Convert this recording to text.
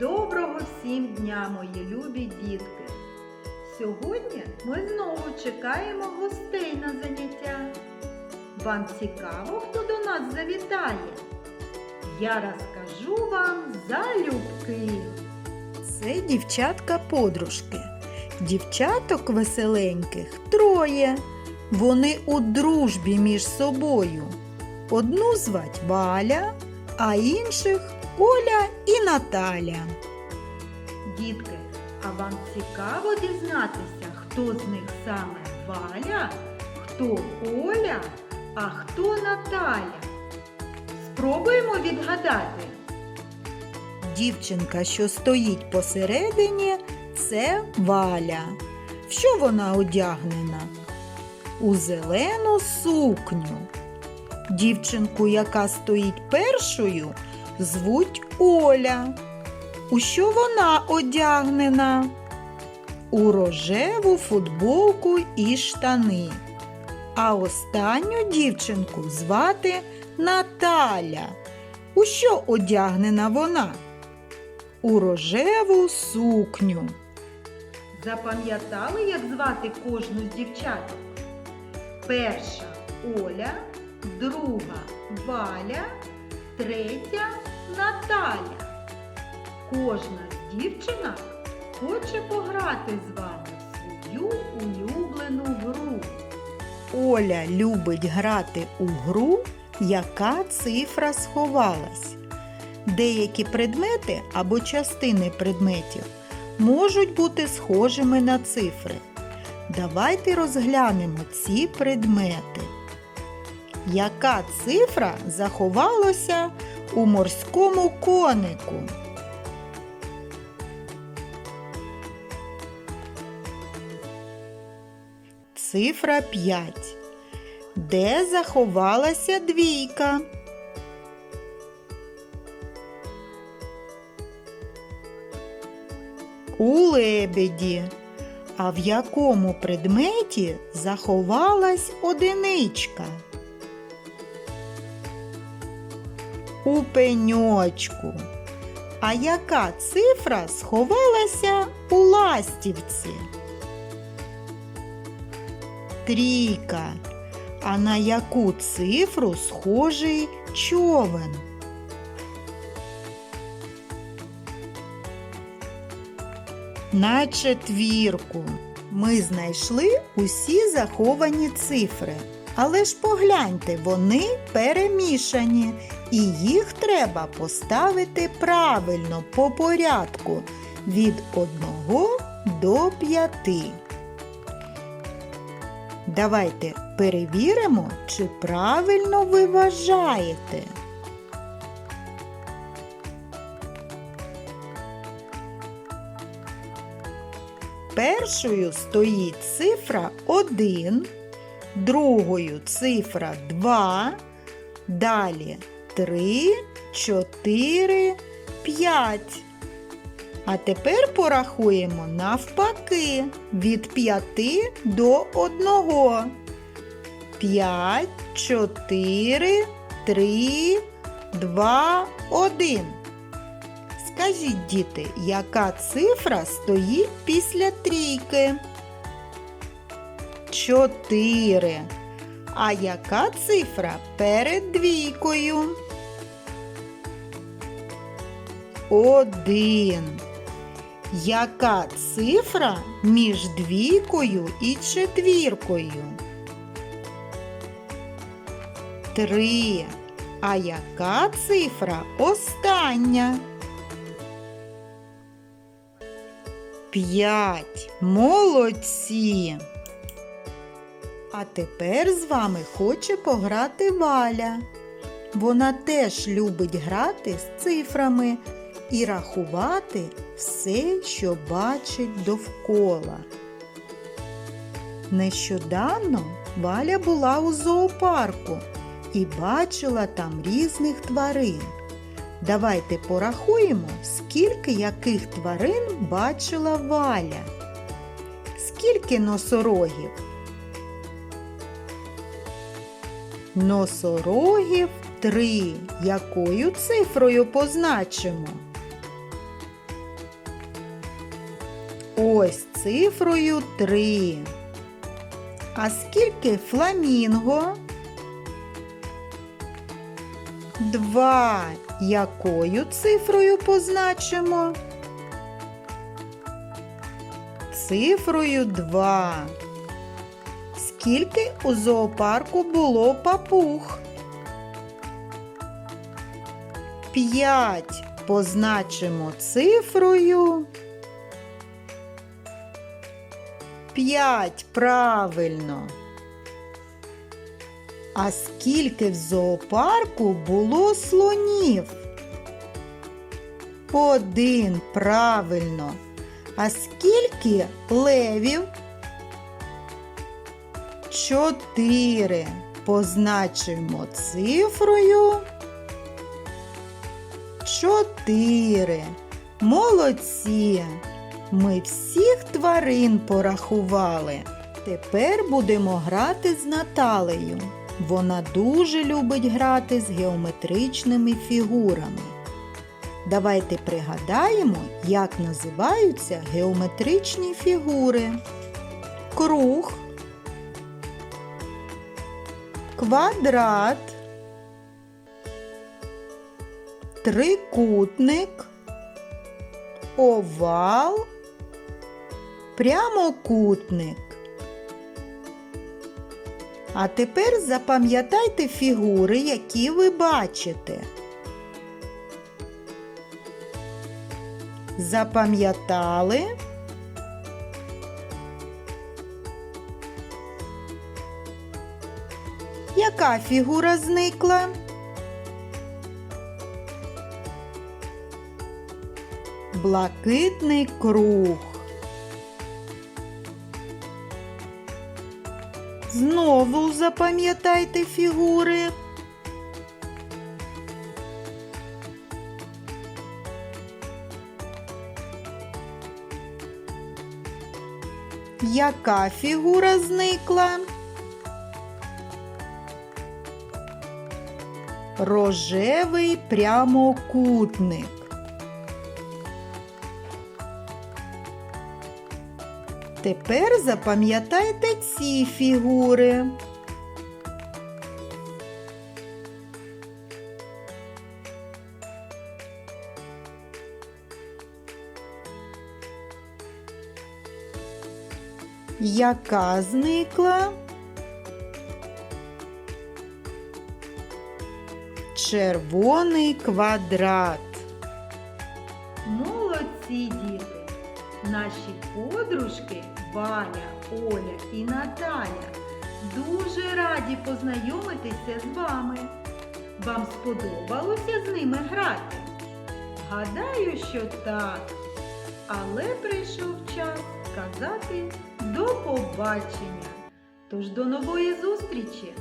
Доброго всім дня, мої любі дітки! Сьогодні ми знову чекаємо гостей на заняття. Вам цікаво, хто до нас завітає? Я розкажу вам залюбки. Це дівчатка-подружки. Дівчаток веселеньких троє. Вони у дружбі між собою. Одну звать Валя, а інших Оля і Наталя. Дітки, а вам цікаво дізнатися, хто з них саме Валя, хто Оля, а хто Наталя? Спробуємо відгадати. Дівчинка, що стоїть посередині, це Валя. В що вона одягнена? У зелену сукню. Дівчинку, яка стоїть першою, звуть Оля. У що вона одягнена? У рожеву футболку і штани. А останню дівчинку звати Наталя. У що одягнена вона? У рожеву сукню. Запам'ятали, як звати кожну з дівчаток? Перша Оля, друга Валя, третя Наталя. Кожна з дівчинок хоче пограти з вами в свою улюблену гру. Оля любить грати у гру, яка цифра сховалась. Деякі предмети або частини предметів можуть бути схожими на цифри. Давайте розглянемо ці предмети. Яка цифра заховалася у морському конику? Цифра 5. Де заховалася двійка? У лебеді. А в якому предметі заховалась одиничка? У пеньочку. А яка цифра сховалася у ластівці? Трійка. А на яку цифру схожий човен? На четвірку. Ми знайшли усі заховані цифри. Але ж погляньте, вони перемішані, і їх треба поставити правильно по порядку від 1 до 5. Давайте перевіримо, чи правильно ви вважаєте. Першою стоїть цифра 1, другою цифра 2, далі 3, 4, 5. А тепер порахуємо навпаки від 5 до 1. 5, 4, 3, 2, 1. Скажіть, діти, яка цифра стоїть після трійки? Чотири. А яка цифра перед двійкою? Один. Яка цифра між двійкою і четвіркою? Три. А яка цифра остання? П'ять. Молодці. А тепер з вами хоче пограти Валя. Вона теж любить грати з цифрами і рахувати все, що бачить довкола. Нещодавно Валя була у зоопарку і бачила там різних тварин. Давайте порахуємо, скільки яких тварин бачила Валя. Скільки носорогів? Носорогів три. Якою цифрою позначимо? ось цифрою 3. А скільки фламінго? 2. Якою цифрою позначимо? Цифрою 2. Скільки у зоопарку було папуг? 5. Позначимо цифрою. 5. Правильно. А скільки в зоопарку було слонів? Один. Правильно. А скільки левів? Чотири. Позначимо цифрою. Чотири. Молодці. Ми всіх тварин порахували. Тепер будемо грати з Наталею. Вона дуже любить грати з геометричними фігурами. Давайте пригадаємо, як називаються геометричні фігури. Круг, квадрат, трикутник, овал, прямокутник. А тепер запам'ятайте фігури, які ви бачите. Запам'ятали? Яка фігура зникла? Блакитний круг. Знову запам'ятайте фігури. Яка фігура зникла? Рожевий прямокутник. Тепер запам'ятайте ці фігури. Яка зникла? Червоний квадрат. Молодці діти! Наші подружки Валя, Оля і Наталя дуже раді познайомитися з вами. Вам сподобалося з ними грати? Гадаю, що так. Але прийшов час сказати до побачення. Тож до нової зустрічі!